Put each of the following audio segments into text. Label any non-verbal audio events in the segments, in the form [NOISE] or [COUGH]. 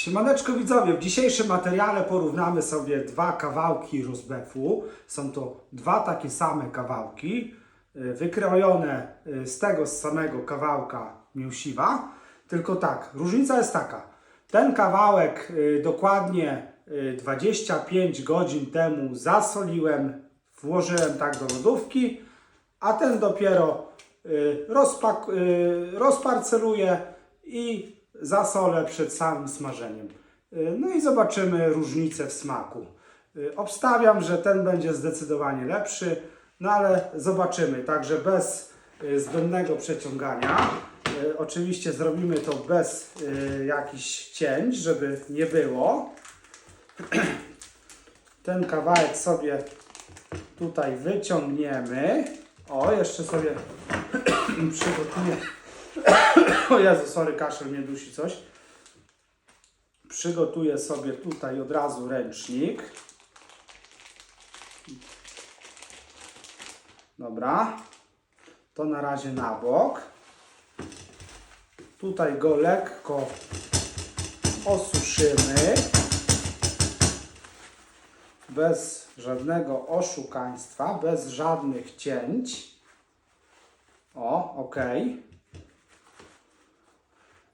Siemaneczko widzowie, w dzisiejszym materiale porównamy sobie dwa kawałki rozbefu. Są to dwa takie same kawałki, y, wykrojone y, z tego samego kawałka mięsiwa. Tylko tak, różnica jest taka. Ten kawałek y, dokładnie y, 25 godzin temu zasoliłem, włożyłem tak do lodówki, a ten dopiero rozpak, rozparceluję i zasolę przed samym smażeniem. Y, No i zobaczymy różnicę w smaku. Y, Obstawiam, że ten będzie zdecydowanie lepszy, no ale zobaczymy. Także bez y, zbędnego przeciągania. Oczywiście zrobimy to bez jakichś cięć, żeby nie było. [CLEARS THROAT] Ten kawałek sobie tutaj wyciągniemy. O, jeszcze sobie [CLEARS THROAT] przygotuję. [COUGHS] O Jezu, sorry, kaszel mnie dusi coś. Przygotuję sobie tutaj od razu ręcznik. Dobra. To na razie na bok. Tutaj go lekko osuszymy. Bez żadnego oszukaństwa, bez żadnych cięć. O, ok.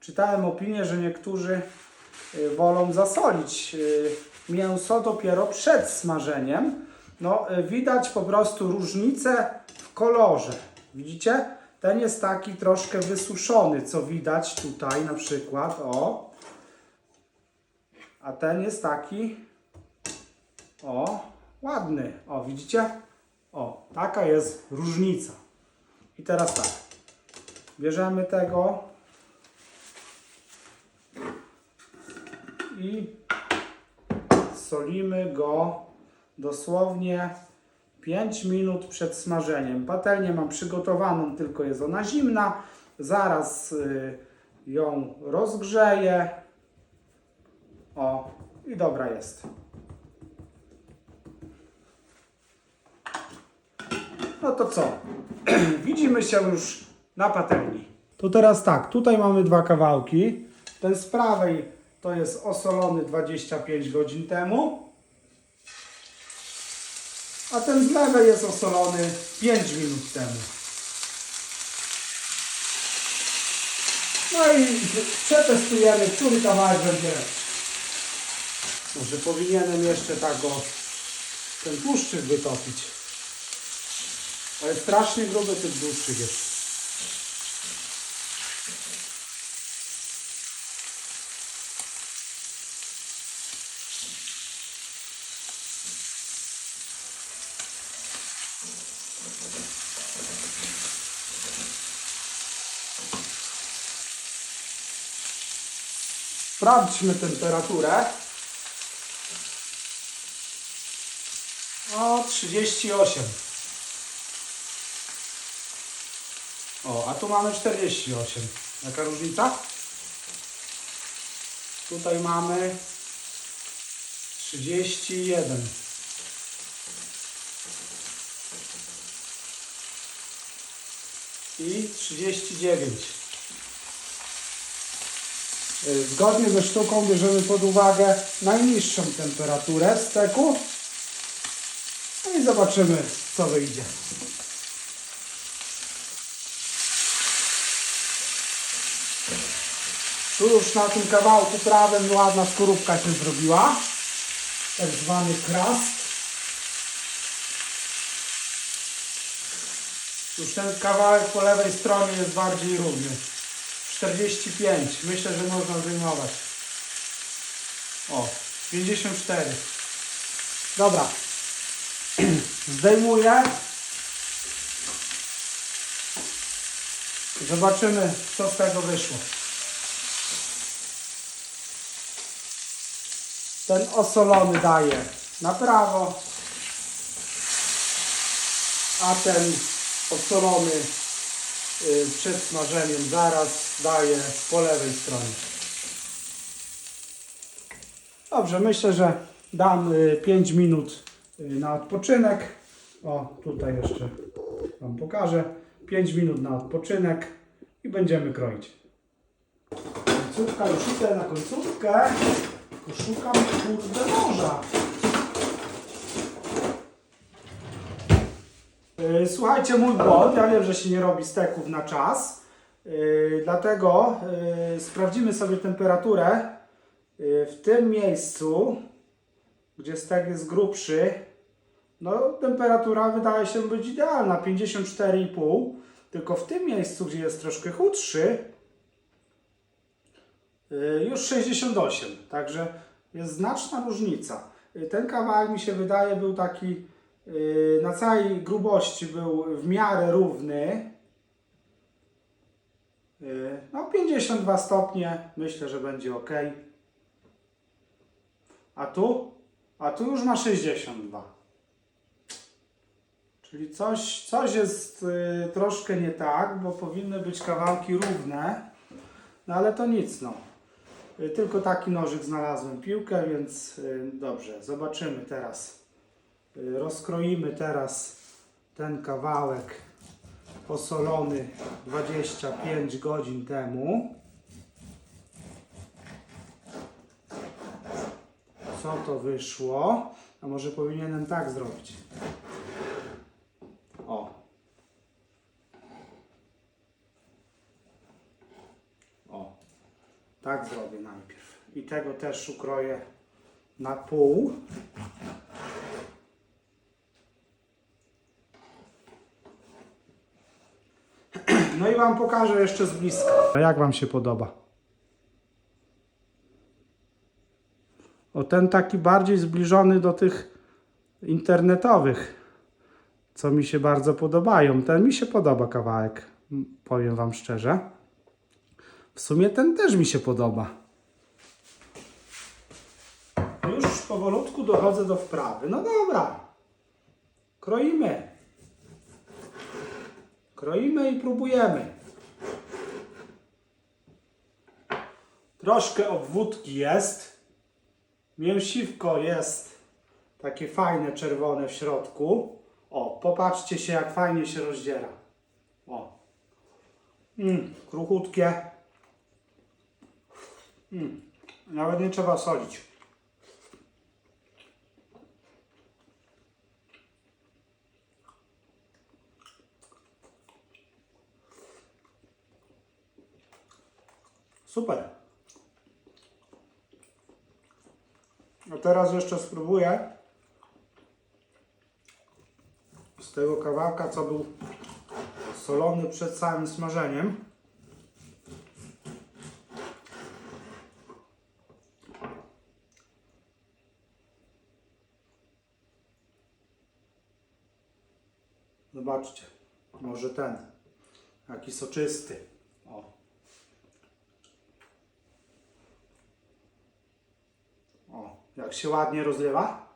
Czytałem opinię, że niektórzy y, wolą zasolić y, mięso dopiero przed smażeniem. No, y, widać po prostu różnicę w kolorze. Widzicie? Ten jest taki troszkę wysuszony, co widać tutaj na przykład. O. A ten jest taki o, ładny. O, widzicie? O, taka jest różnica. I teraz tak. Bierzemy tego i solimy go dosłownie 5 minut przed smażeniem. Patelnię mam przygotowaną, tylko jest ona zimna. Zaraz y, ją rozgrzeję. O, i dobra jest. No to co? [CLEARS THROAT] Widzimy się już na patelni. To teraz tak, tutaj mamy dwa kawałki. Ten z prawej to jest osolony 25 godzin temu. A ten z lewej jest osolony 5 minut temu. No i przetestujemy, który kawałek będzie lepszy. Może powinienem jeszcze tak ten tłuszczyk wytopić. Ale strasznie gruby ten tłuszczyk jest. Sprawdźmy temperaturę. O, 38. O, a tu mamy 48. Jaka różnica? Tutaj mamy 31. I 39. Y, Zgodnie ze sztuką bierzemy pod uwagę najniższą temperaturę steku. No i zobaczymy, co wyjdzie. Tu już na tym kawałku prawym ładna skorupka się zrobiła. Tak zwany krast. Już ten kawałek po lewej stronie jest bardziej równy. 45. Myślę, że można zdejmować. O, 54. Dobra. [CLEARS THROAT] Zdejmuję. Zobaczymy, co z tego wyszło. Ten osolony daje na prawo, a ten osolony y, przed smażeniem zaraz daje po lewej stronie. Dobrze, myślę, że dam 5 minut y, na odpoczynek. O, tutaj jeszcze Wam pokażę. 5 minut na odpoczynek i będziemy kroić. Końcówka, już idę na końcówkę. Szukam kurde noża. Słuchajcie, mój błąd. Ja wiem, że się nie robi steków na czas. Yy, dlatego yy, sprawdzimy sobie temperaturę w tym miejscu, gdzie stek jest grubszy. No, temperatura wydaje się być idealna 54,5. Tylko w tym miejscu, gdzie jest troszkę chudszy, już 68. Także jest znaczna różnica. Ten kawałek mi się wydaje był taki na całej grubości był w miarę równy. Yy, No 52 stopnie, myślę, że będzie ok. A tu? A tu już ma 62. Czyli coś, coś jest y, troszkę nie tak, bo powinny być kawałki równe. No ale to nic, no. Y, tylko taki nożyk znalazłem piłkę, więc y, dobrze. Zobaczymy teraz. Y, rozkroimy teraz ten kawałek posolony 25 godzin temu. Co to wyszło? A może powinienem tak zrobić? O. O. Tak zrobię najpierw. I tego też ukroję na pół. No i Wam pokażę jeszcze z bliska. Jak Wam się podoba? O ten taki bardziej zbliżony do tych internetowych co mi się bardzo podobają. Ten mi się podoba kawałek, powiem Wam szczerze. W sumie ten też mi się podoba. Już powolutku dochodzę do wprawy. No dobra. Kroimy. Kroimy i próbujemy. Troszkę obwódki jest. Mięsiwko jest takie fajne, czerwone w środku. O, popatrzcie się, jak fajnie się rozdziera. O. Mm, kruchutkie. Mm, nawet nie trzeba solić. Super. A teraz jeszcze spróbuję z tego kawałka, co był solony przed całym smażeniem. Zobaczcie, może ten, jaki soczysty. O. O, jak się ładnie rozlewa.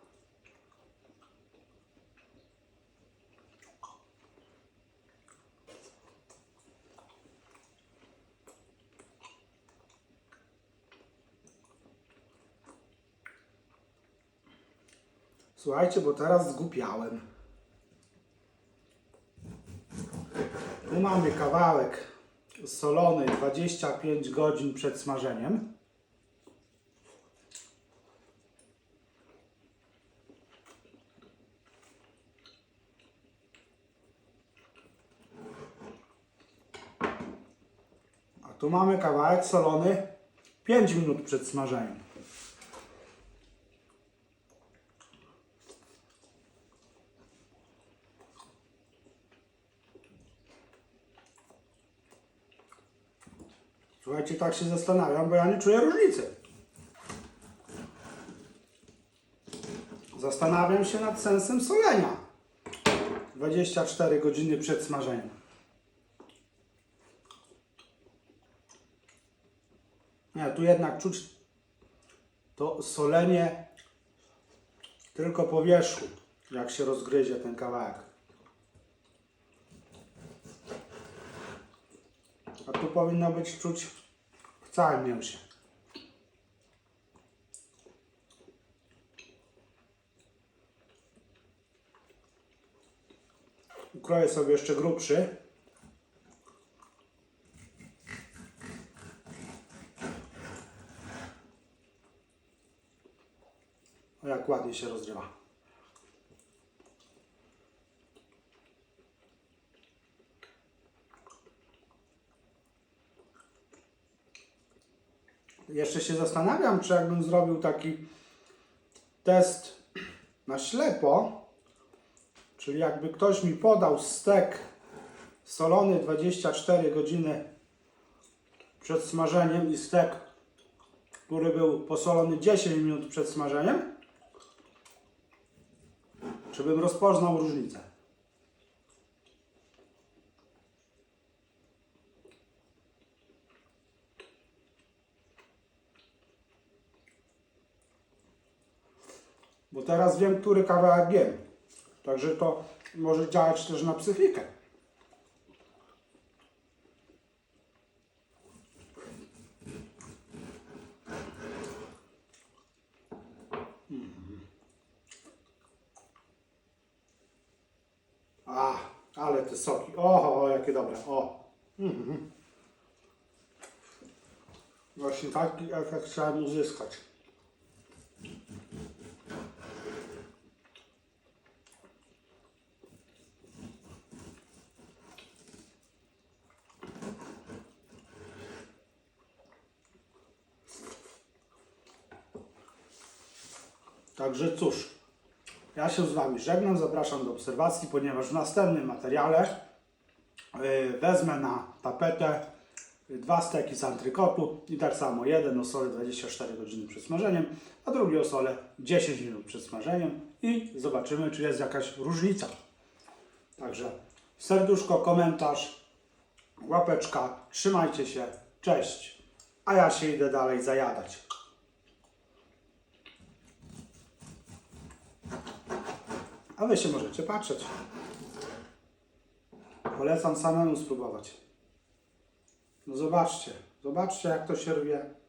Słuchajcie, bo teraz zgupiałem. Tu mamy kawałek solony 25 godzin przed smażeniem. Tu mamy kawałek solony 5 minut przed smażeniem. Słuchajcie, tak się zastanawiam, bo ja nie czuję różnicy. Zastanawiam się nad sensem solenia. 24 godziny przed smażeniem. Nie, tu jednak czuć to solenie tylko po wierzchu, jak się rozgryzie ten kawałek. A tu powinno być czuć w całym mięsie. Ukroję sobie jeszcze grubszy. O jak ładnie się rozrywa. Jeszcze się zastanawiam, czy jakbym zrobił taki test na ślepo, czyli jakby ktoś mi podał stek solony 24 godziny przed smażeniem i stek, który był posolony 10 minut przed smażeniem, czy bym rozpoznał różnicę. Bo teraz wiem, który kawałek jem. Także to może działać też na psychikę. A, ale te soki. Oho, jakie dobre. O. Mhm. Właśnie taki efekt chciałem uzyskać. Także cóż, ja się z Wami żegnam, zapraszam do obserwacji, ponieważ w następnym materiale yy, wezmę na tapetę dwa steki z antrykotu i tak samo jeden o sole 24 godziny przed smażeniem, a drugi o sole 10 minut przed smażeniem i zobaczymy, czy jest jakaś różnica. Także serduszko, komentarz, łapeczka, trzymajcie się, cześć, a ja się idę dalej zajadać. A wy się możecie patrzeć. Polecam samemu spróbować. No zobaczcie, zobaczcie jak to się rwie.